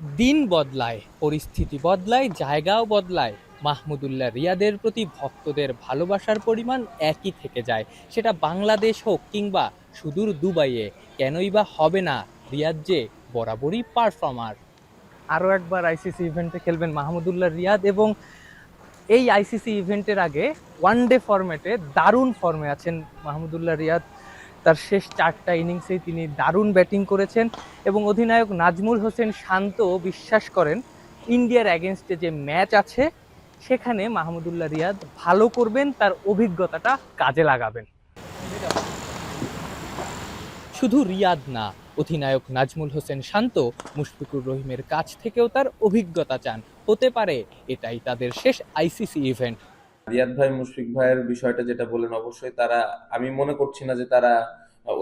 দিন বদলায়, পরিস্থিতি বদলায়, জায়গাও বদলায়। মাহমুদুল্লাহ রিয়াদের প্রতি ভক্তদের ভালোবাসার পরিমাণ একই থেকে যায়। সেটা বাংলাদেশ হোক কিংবা সুদূর দুবাইয়ে, কেনই বা হবে না রিয়াদ যে বরাবরই পারফর্মার আরও একবার আইসিসি ইভেন্টে খেলবেন মাহমুদুল্লাহ রিয়াদ এবং এই আইসিসি ইভেন্টের আগে ওয়ান ডে ফরম্যাটে দারুণ ফর্মে আছেন মাহমুদুল্লাহ রিয়াদ। তার শেষ চারটা ইনিংসেই তিনি দারুণ ব্যাটিং করেছেন এবং অধিনায়ক নাজমুল হোসেন শান্ত বিশ্বাস করেন, ইন্ডিয়ার অ্যাগেনস্টে যে ম্যাচ আছে, সেখানে মাহমুদুল্লাহ রিয়াদ ভালো করবেন, তার অভিজ্ঞতাটা কাজে লাগাবেন। শুধু রিয়াদ না, অধিনায়ক নাজমুল হোসেন শান্ত, মুশফিকুর রহিমের কাছ থেকেও তার অভিজ্ঞতা চান। হতে পারে এটাই তাদের শেষ আইসিসি ইভেন্ট রিয়াদ ভাই, মুশফিক ভাইয়ের বিষয়টা যেটা বলেন অবশ্যই তারা, আমি মনে করছি না যে তারা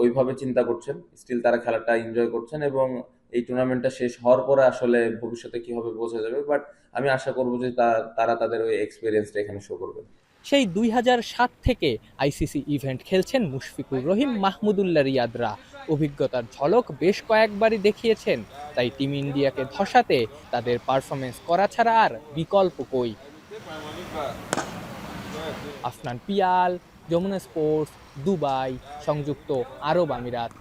ওইভাবে চিন্তা করছেন। স্টিল তারা খেলাটা এনজয় করছেন এবং এই টুর্নামেন্টটা শেষ হওয়ার পরে আসলে ভবিষ্যতে কি হবে বোঝা যাবে। বাট আমি আশা করব যে তারা তাদের ওই এক্সপিরিয়েন্সটা এখানে শো করবে সেই দুই থেকে আইসিসি ইভেন্ট খেলছেন মুশফিকুর রহিম, মাহমুদুল্লাহ রিয়াদরা। অভিজ্ঞতার ঝলক বেশ কয়েকবারই দেখিয়েছেন। তাই টিম ইন্ডিয়াকে ধসাতে তাদের পারফরমেন্স করা ছাড়া আর বিকল্প কই? আফনান পিয়াল যমুনা স্পোর্টস দুবাই সংযুক্ত আরব আমিরাত।